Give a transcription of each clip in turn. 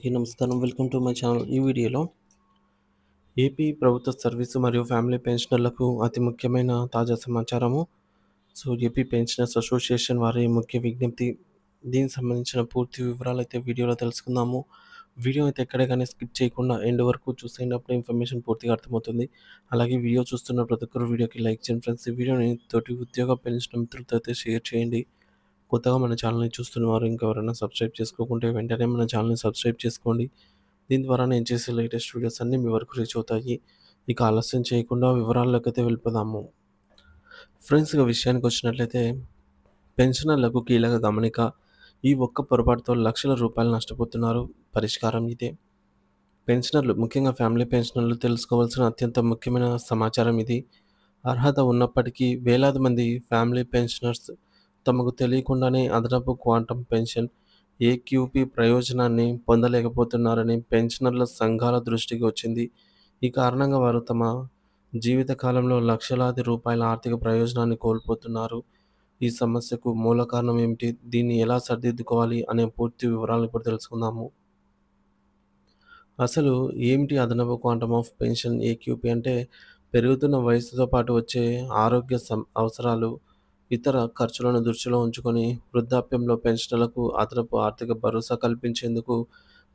అందరికీ నమస్కారం. Welcome to my channel ఈ వీడియోలో ఏపీ ప్రభుత్వ సర్వీసు మరియు ఫ్యామిలీ పెన్షనర్లకు అతి ముఖ్యమైన తాజా సమాచారము. సో ఏపీ పెన్షనర్స్ అసోసియేషన్ వారి ముఖ్య విజ్ఞప్తి. దీనికి సంబంధించిన పూర్తి వివరాలు అయితే వీడియోలో తెలుసుకుందాము. వీడియో అయితే ఎక్కడే కానీ స్కిప్ చేయకుండా ఎండ్ వరకు చూసేటప్పుడు ఇన్ఫర్మేషన్ పూర్తిగా అర్థమవుతుంది. అలాగే వీడియో చూస్తున్న ప్రతి ఒక్కరు వీడియోకి లైక్ చేయండి ఫ్రెండ్స్. ఈ వీడియోని తోటి ఉద్యోగ పెన్షన్ మిత్రులతో అయితే షేర్ చేయండి. కొత్తగా మన ఛానల్ని చూస్తున్నవారు ఇంకెవరైనా సబ్స్క్రైబ్ చేసుకోకుంటే వెంటనే మన ఛానల్ని సబ్స్క్రైబ్ చేసుకోండి. దీని ద్వారా నేను చేసే లేటెస్ట్ వీడియోస్ అన్నీ మీ వరకు రీచ్ అవుతాయి. ఇక ఆలస్యం చేయకుండా వివరాల్లోకైతే అయితే వెళ్ళిపోదాము. ఫ్రెండ్స్ ఇక విషయానికి వచ్చినట్లయితే పెన్షనర్లకు కీలక గమనిక ఈ ఒక్క పొరపాటుతో లక్షల రూపాయలు నష్టపోతున్నారు. పరిష్కారం ఇదే. పెన్షనర్లు ముఖ్యంగా ఫ్యామిలీ పెన్షనర్లు తెలుసుకోవాల్సిన అత్యంత ముఖ్యమైన సమాచారం ఇది. అర్హత ఉన్నప్పటికీ వేలాది మంది ఫ్యామిలీ పెన్షనర్స్ తమకు తెలియకుండానే అదనపు క్వాంటం పెన్షన్ ఏక్యూపీ ప్రయోజనాన్ని పొందలేకపోతున్నారని పెన్షనర్ల సంఘాల దృష్టికి వచ్చింది. ఈ కారణంగా వారు తమ జీవితకాలంలో లక్షలాది రూపాయల ఆర్థిక ప్రయోజనాన్ని కోల్పోతున్నారు. ఈ సమస్యకు మూల కారణం ఏమిటి? దీన్ని ఎలా సరిదిద్దుకోవాలి అనే పూర్తి వివరాలను ఇప్పుడు తెలుసుకుందాము. అసలు ఏమిటి అదనపు క్వాంటమ్ ఆఫ్ పెన్షన్ ఏక్యూపీ అంటే? పెరుగుతున్న వయసుతో పాటు వచ్చే ఆరోగ్య సం అవసరాలు ఇతర ఖర్చులను దృష్టిలో ఉంచుకొని వృద్ధాప్యంలో పెన్షన్లకు అదనపు ఆర్థిక భరోసా కల్పించేందుకు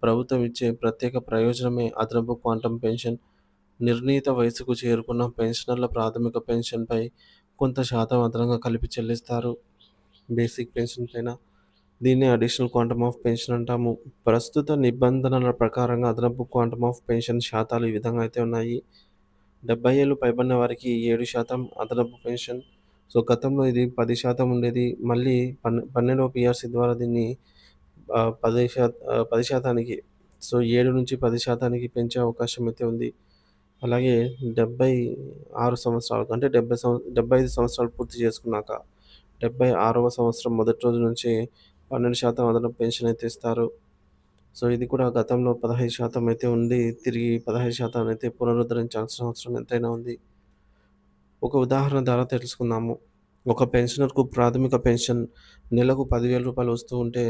ప్రభుత్వం ఇచ్చే ప్రత్యేక ప్రయోజనమే అదనపు క్వాంటమ్ పెన్షన్. నిర్ణీత వయసుకు చేరుకున్న పెన్షనర్ల ప్రాథమిక పెన్షన్పై కొంత శాతం అదనంగా కలిపి చెల్లిస్తారు. బేసిక్ పెన్షన్ పైన దీన్ని అడిషనల్ క్వాంటమ్ ఆఫ్ పెన్షన్ అంటాము. ప్రస్తుత నిబంధనల ప్రకారంగా అదనపు క్వాంటమ్ ఆఫ్ పెన్షన్ శాతాలు ఈ విధంగా అయితే ఉన్నాయి. డెబ్బై ఏళ్ళు పైబడిన వారికి ఏడు శాతం అదనపు పెన్షన్ సో గతంలో ఇది పది శాతం ఉండేది. మళ్ళీ పన్నె పన్నెండవ పిఆర్సీ ద్వారా దీన్ని పది శాత పది శాతానికి సో ఏడు నుంచి పది శాతానికి పెంచే అవకాశం అయితే ఉంది. అలాగే డెబ్బై ఆరు సంవత్సరాలకు అంటే డెబ్బై సంవ డెబ్బై ఐదు సంవత్సరాలు పూర్తి చేసుకున్నాక డెబ్బై ఆరవ సంవత్సరం మొదటి రోజు నుంచి పన్నెండు శాతం అదనపు పెన్షన్ అయితే ఇస్తారు. సో ఇది కూడా గతంలో పదహైదు శాతం అయితే ఉంది తిరిగి పదహైదు శాతం అయితే పునరుద్ధరించాల్సిన అవసరం ఎంతైనా ఉంది. ఒక ఉదాహరణ ద్వారా తెలుసుకుందాము. ఒక పెన్షనర్కు ప్రాథమిక పెన్షన్ నెలకు పదివేల రూపాయలు వస్తూ ఉంటే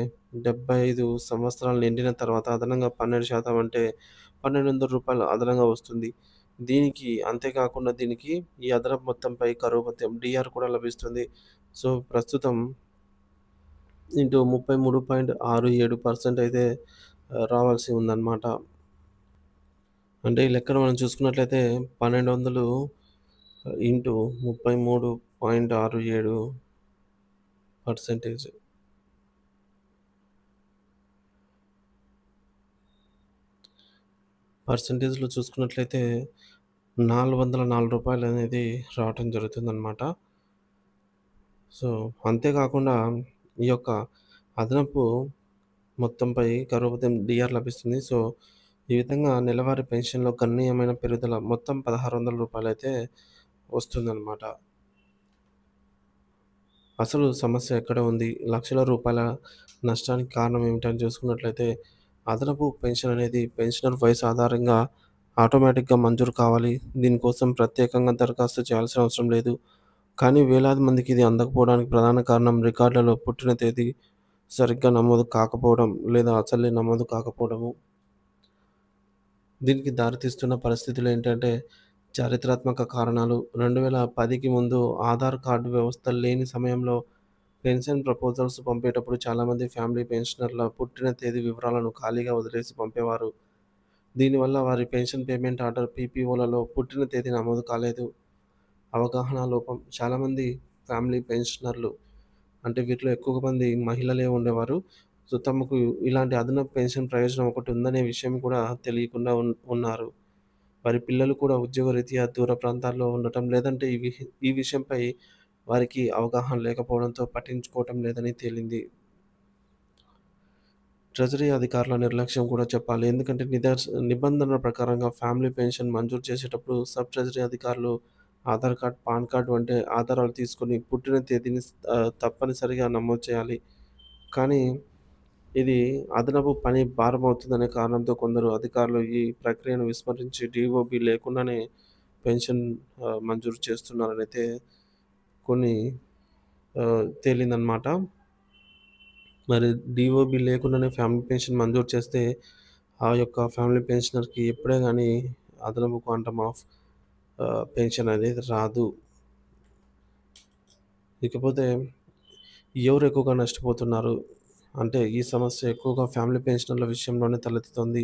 డెబ్బై ఐదు సంవత్సరాలు నిండిన తర్వాత అదనంగా పన్నెండు శాతం అంటే పన్నెండు వందల రూపాయలు అదనంగా వస్తుంది. దీనికి అంతేకాకుండా దీనికి ఈ అదనపు మొత్తంపై కరువు మొత్తం డిఆర్ కూడా లభిస్తుంది. సో ప్రస్తుతం ఇంటూ ముప్పై మూడు పాయింట్ ఆరు ఏడు పర్సెంట్ అయితే రావాల్సి ఉందన్నమాట. అంటే ఈ లెక్కను మనం చూసుకున్నట్లయితే పన్నెండు వందలు ఇంటూ ముప్పై మూడు పాయింట్ ఆరు ఏడు పర్సెంటేజ్. పర్సంటేజ్లో చూసుకున్నట్లయితే నాలుగు వందల నాలుగు రూపాయలు అనేది రావటం జరుగుతుందన్నమాట. సో అంతేకాకుండా ఈ యొక్క అదనపు మొత్తంపై గర్భవతి డిఆర్ లభిస్తుంది. సో ఈ విధంగా నెలవారీ పెన్షన్లో గణనీయమైన పెరుగుదల మొత్తం పదహారు వందల రూపాయలు అయితే వస్తుందన్నమాట. అసలు సమస్య ఎక్కడ ఉంది? లక్షల రూపాయల నష్టానికి కారణం ఏమిటని చూసుకున్నట్లయితే అదనపు పెన్షన్ అనేది పెన్షనర్ వయసు ఆధారంగా ఆటోమేటిక్గా మంజూరు కావాలి. దీనికోసం ప్రత్యేకంగా దరఖాస్తు చేయాల్సిన అవసరం లేదు. కానీ వేలాది మందికి ఇది అందకపోవడానికి ప్రధాన కారణం రికార్డులలో పుట్టిన తేదీ సరిగ్గా నమోదు కాకపోవడం లేదా అసలే నమోదు కాకపోవడము. దీనికి దారితీస్తున్న పరిస్థితులు ఏంటంటే చారిత్రాత్మక కారణాలు. రెండు వేల పదికి ముందు ఆధార్ కార్డు వ్యవస్థ లేని సమయంలో పెన్షన్ ప్రపోజల్స్ పంపేటప్పుడు చాలామంది ఫ్యామిలీ పెన్షనర్ల పుట్టిన తేదీ వివరాలను ఖాళీగా వదిలేసి పంపేవారు. దీనివల్ల వారి పెన్షన్ పేమెంట్ ఆర్డర్ పీపీఓలలో పుట్టిన తేదీ నమోదు కాలేదు. అవగాహన లోపం. చాలామంది ఫ్యామిలీ పెన్షనర్లు అంటే వీటిలో ఎక్కువ మంది మహిళలే ఉండేవారు. సో తమకు ఇలాంటి అదనపు పెన్షన్ ప్రయోజనం ఒకటి ఉందనే విషయం కూడా తెలియకుండా ఉన్నారు. వారి పిల్లలు కూడా ఉద్యోగరీత్యా దూర ప్రాంతాల్లో ఉండటం లేదంటే ఈ ఈ విషయంపై వారికి అవగాహన లేకపోవడంతో పట్టించుకోవటం లేదని తేలింది. ట్రెజరీ అధికారుల నిర్లక్ష్యం కూడా చెప్పాలి. ఎందుకంటే నిదర్శ నిబంధనల ప్రకారంగా ఫ్యామిలీ పెన్షన్ మంజూరు చేసేటప్పుడు సబ్ ట్రెజరీ అధికారులు ఆధార్ కార్డ్ పాన్ కార్డ్ వంటి ఆధారాలు తీసుకొని పుట్టిన తేదీని తప్పనిసరిగా నమోదు చేయాలి. కానీ ఇది అదనపు పని భారమవుతుందనే కారణంతో కొందరు అధికారులు ఈ ప్రక్రియను విస్మరించి డిఓబి లేకుండానే పెన్షన్ మంజూరు చేస్తున్నారని అయితే కొన్ని తేలిందనమాట మరి డిఓబి లేకుండానే ఫ్యామిలీ పెన్షన్ మంజూరు చేస్తే ఆ యొక్క ఫ్యామిలీ పెన్షనర్‌కి ఎప్పుడే కానీ అదనపు క్వాంటమ్ ఆఫ్ పెన్షన్ అనేది రాదు. ఇకపోతే ఎవరు ఎక్కువగా నష్టపోతున్నారు? అంటే ఈ సమస్య ఎక్కువగా ఫ్యామిలీ పెన్షనర్ల విషయంలోనే తలెత్తుతుంది.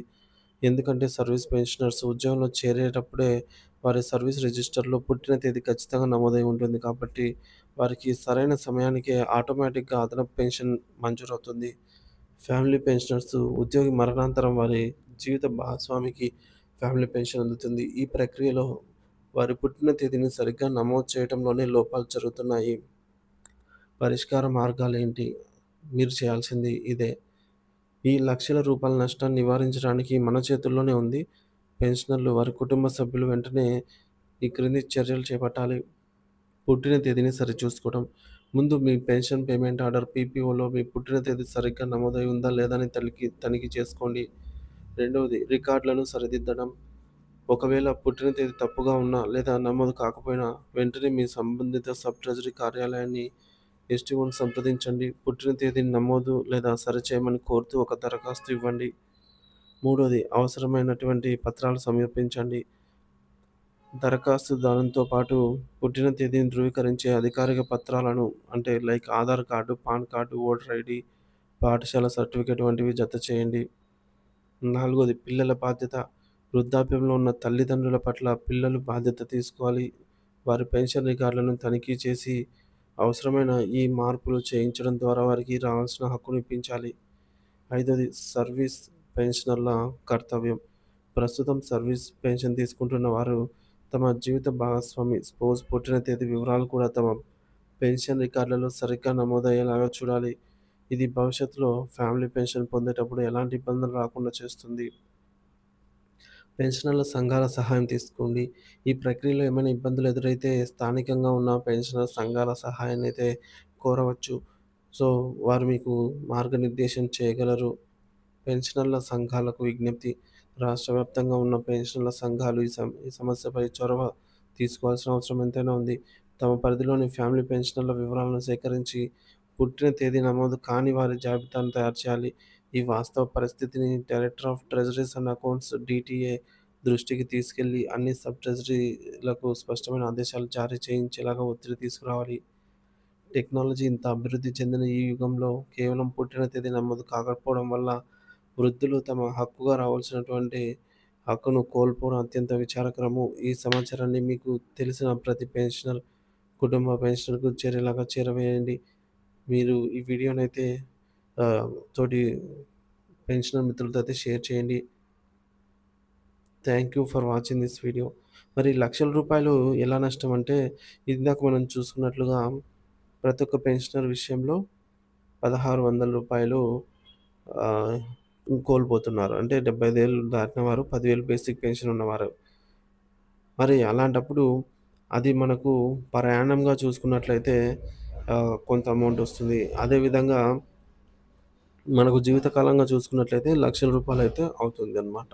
ఎందుకంటే సర్వీస్ పెన్షనర్స్ ఉద్యోగంలో చేరేటప్పుడే వారి సర్వీస్ రిజిస్టర్‌లో పుట్టిన తేదీ ఖచ్చితంగా నమోదై ఉంటుంది. కాబట్టి వారికి సరైన సమయానికే ఆటోమేటిక్‌గా అదనపు పెన్షన్ మంజూరవుతుంది. ఫ్యామిలీ పెన్షనర్స్ ఉద్యోగి మరణానంతరం వారి జీవిత భాగస్వామికి ఫ్యామిలీ పెన్షన్ అందుతుంది. ఈ ప్రక్రియలో వారి పుట్టిన తేదీని సరిగ్గా నమోదు చేయడంలోనే లోపాలు జరుగుతున్నాయి. పరిష్కార మార్గాలు ఏంటి మీరు చేయాల్సింది ఇదే. ఈ లక్షల రూపాయల నష్టాన్ని నివారించడానికి మన చేతుల్లోనే ఉంది. పెన్షనర్లు, వారి కుటుంబ సభ్యులు వెంటనే ఈ క్రింది చర్యలు చేపట్టాలి. పుట్టిన తేదీని సరిచూసుకోవడం. ముందు మీ పెన్షన్ పేమెంట్ ఆర్డర్ పీపీఓలో మీ పుట్టిన తేదీ సరిగ్గా నమోదై ఉందా లేదా అని తనిఖీ తనిఖీ చేసుకోండి. రెండవది రికార్డులను సరిదిద్దడం. ఒకవేళ పుట్టిన తేదీ తప్పుగా ఉన్నా లేదా నమోదు కాకపోయినా వెంటనే మీ సంబంధిత సబ్ ట్రెజరీ కార్యాలయాన్ని ఎస్టీఓను సంప్రదించండి. పుట్టిన తేదీని నమోదు లేదా సరిచేయమని కోరుతూ ఒక దరఖాస్తు ఇవ్వండి. మూడోది అవసరమైనటువంటి పత్రాలు సమర్పించండి. దరఖాస్తుదారునితో పాటు పుట్టిన తేదీని ధృవీకరించే అధికారిక పత్రాలను అంటే like Aadhaar card, PAN card, voter ID పాఠశాల సర్టిఫికేట్ వంటివి జత చేయండి నాలుగోది పిల్లల బాధ్యత. వృద్ధాప్యంలో ఉన్న తల్లిదండ్రుల పట్ల పిల్లలు బాధ్యత తీసుకోవాలి. వారి పెన్షన్ రికార్డులను తనిఖీ చేసి అవసరమైన ఈ మార్పులు చేయించడం ద్వారా వారికి రావాల్సిన హక్కును ఇప్పించాలి. ఐదోది సర్వీస్ పెన్షనర్ల కర్తవ్యం. ప్రస్తుతం సర్వీస్ పెన్షన్ తీసుకుంటున్న వారు తమ జీవిత భాగస్వామి స్పోజ్ పుట్టిన తేదీ వివరాలు కూడా తమ పెన్షన్ రికార్డులలో సరిగ్గా నమోదయ్యేలాగా చూడాలి. ఇది భవిష్యత్తులో ఫ్యామిలీ పెన్షన్ పొందేటప్పుడు ఎలాంటి ఇబ్బందులు రాకుండా చేస్తుంది. పెన్షనర్ల సంఘాల సహాయం తీసుకోండి. ఈ ప్రక్రియలో ఏమైనా ఇబ్బందులు ఎదురైతే స్థానికంగా ఉన్న పెన్షనర్ సంఘాల సహాయాన్ని అయితే కోరవచ్చు. సో, వారు మీకు మార్గనిర్దేశం చేయగలరు. పెన్షనర్ల సంఘాలకు విజ్ఞప్తి. రాష్ట్ర వ్యాప్తంగా ఉన్న పెన్షనర్ల సంఘాలు ఈ సమ ఈ సమస్యపై చొరవ తీసుకోవాల్సిన అవసరం ఎంతైనా ఉంది. తమ పరిధిలోని ఫ్యామిలీ పెన్షనర్ల వివరాలను సేకరించి పుట్టిన తేదీ నమోదు కాని వారి జాబితాను తయారు చేయాలి. ఈ వాస్తవ పరిస్థితిని director of treasuries and accounts DTA దృష్టికి తీసుకెళ్ళి అన్ని సబ్ ట్రెజరీలకు స్పష్టమైన ఆదేశాలు జారీ చేయించేలాగా ఒత్తిడి తీసుకురావాలి. టెక్నాలజీ ఇంత అభివృద్ధి చెందిన ఈ యుగంలో కేవలం పుట్టిన తేదీ నమోదు కాకపోవడం వల్ల వృద్ధులు తమ హక్కుగా రావాల్సినటువంటి హక్కును కోల్పోవడం అత్యంత విచారకరము. ఈ సమాచారాన్ని మీకు తెలిసిన ప్రతి పెన్షనర్, కుటుంబ పెన్షనర్‌కు చేరేలాగా చేరవేయండి. మీరు ఈ వీడియోనైతే తోటి పెన్షనర్ మిత్రులతో అయితే షేర్ చేయండి. Thank you for watching this video. మరి లక్షల రూపాయలు ఎలా నష్టం అంటే ఇందాక మనం చూసుకున్నట్లుగా ప్రతి ఒక్క పెన్షనర్ విషయంలో పదహారు వందల రూపాయలు కోల్పోతున్నారు. అంటే 75 వేలు దాటిన వారు పదివేలు బేసిక్ పెన్షన్ ఉన్నవారు. మరి అలాంటప్పుడు అది మనకు ప్రయాణంగా చూసుకున్నట్లయితే కొంత అమౌంట్ వస్తుంది. అదేవిధంగా మనకు జీవితకాలంగా చూసుకున్నట్లయితే లక్షల రూపాయలైతే అవుతుందన్నమాట.